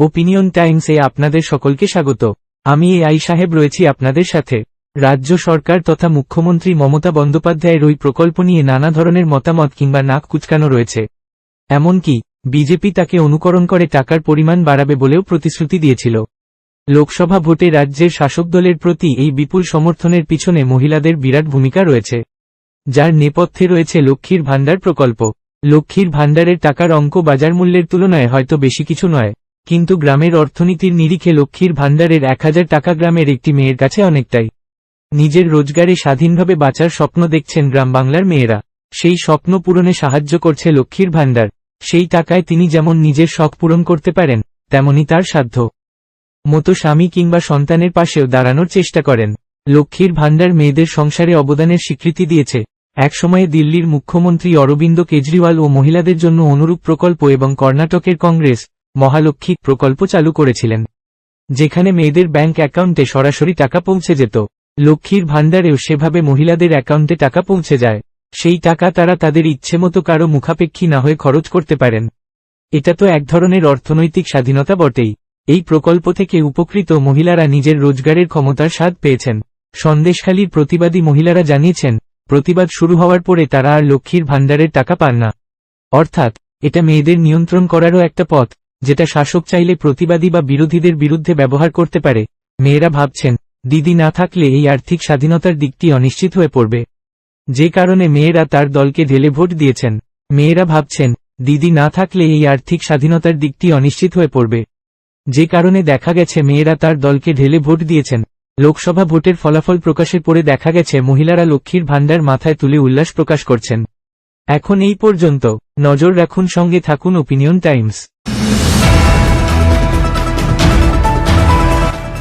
Opinion টাইমসে আপনাদের সকলকে স্বাগত। আমি এ আই সাহেব রয়েছি আপনাদের সাথে। রাজ্য সরকার তথা মুখ্যমন্ত্রী মমতা বন্দ্যোপাধ্যায়ের ওই প্রকল্প নিয়ে নানা ধরনের মতামত কিংবা নাক কুচকানো রয়েছে। এমনকি, বিজেপি তাকে অনুকরণ করে টাকার পরিমাণ বাড়াবে বলেও প্রতিশ্রুতি দিয়েছিল। লোকসভা ভোটে রাজ্যের শাসক দলের প্রতি এই বিপুল সমর্থনের পিছনে মহিলাদের বিরাট ভূমিকা রয়েছে। যার নেপথ্যে রয়েছে লক্ষ্মীর ভাণ্ডার প্রকল্প। লক্ষ্মীর ভাণ্ডারের টাকার অঙ্ক বাজার মূল্যের তুলনায় হয়তো বেশি কিছু নয়। কিন্তু গ্রামের অর্থনীতির নিরিখে লক্ষ্মীর ভাণ্ডারের এক হাজার টাকা গ্রামের একটি মেয়ের কাছে অনেকটাই। নিজের রোজগারে স্বাধীনভাবে বাঁচার স্বপ্ন দেখছেন গ্রাম বাংলার মেয়েরা। সেই স্বপ্ন পূরণে সাহায্য করছে লক্ষ্মীর ভাণ্ডার। সেই টাকায় তিনি যেমন নিজের শখ পূরণ করতে পারেন, তেমনি তার সাধ্য মতো স্বামী কিংবা সন্তানের পাশেও দাঁড়ানোর চেষ্টা করেন। লক্ষ্মীর ভাণ্ডার মেয়েদের সংসারে অবদানের স্বীকৃতি দিয়েছে। একসময়ে দিল্লির মুখ্যমন্ত্রী অরবিন্দ কেজরিওয়াল ও মহিলাদের জন্য অনুরূপ প্রকল্প এবং কর্ণাটকের কংগ্রেস মহালক্ষ্মী প্রকল্প চালু করেছিলেন, যেখানে মেয়েদের ব্যাংক অ্যাকাউন্টে সরাসরি টাকা পৌঁছে যেত। লক্ষ্মীর ভাণ্ডারেও সেভাবে মহিলাদের অ্যাকাউন্টে টাকা পৌঁছে যায়। সেই টাকা তারা তাদের ইচ্ছেমতো কারও মুখাপেক্ষী না হয়ে খরচ করতে পারেন। এটা তো এক ধরনের অর্থনৈতিক স্বাধীনতা বটেই। এই প্রকল্প থেকে উপকৃত মহিলারা নিজের রোজগারের ক্ষমতার স্বাদ পেয়েছেন। সন্দেশখালীর প্রতিবাদী মহিলারা জানিয়েছেন, প্রতিবাদ শুরু হওয়ার পরে তারা আর লক্ষ্মীর ভাণ্ডারের টাকা পান না। অর্থাৎ, এটা মেয়েদের নিয়ন্ত্রণ করারও একটা পথ। যেটা শাসক চাইলে প্রতিবাদী বা বিরোধীদের বিরুদ্ধে ব্যবহার করতে পারে। মেয়েরা ভাবছেন, দিদি না থাকলে এই আর্থিক স্বাধীনতার দিকটি অনিশ্চিত হয়ে পড়বে। যে কারণে মেয়েরা তার দলকে ঢেলে ভোট দিয়েছেন। মেয়েরা ভাবছেন, দিদি না থাকলে এই আর্থিক স্বাধীনতার দিকটি অনিশ্চিত হয়ে পড়বে। যে কারণে দেখা গেছে মেয়েরা তার দলকে ঢেলে ভোট দিয়েছেন। লোকসভা ভোটের ফলাফল প্রকাশের পরে দেখা গেছে মহিলারা লক্ষ্মীর ভাণ্ডার মাথায় তুলে উল্লাস প্রকাশ করছেন। এখন এই পর্যন্ত, নজর রাখুন সঙ্গে থাকুন ওপিনিয়ন টাইমস।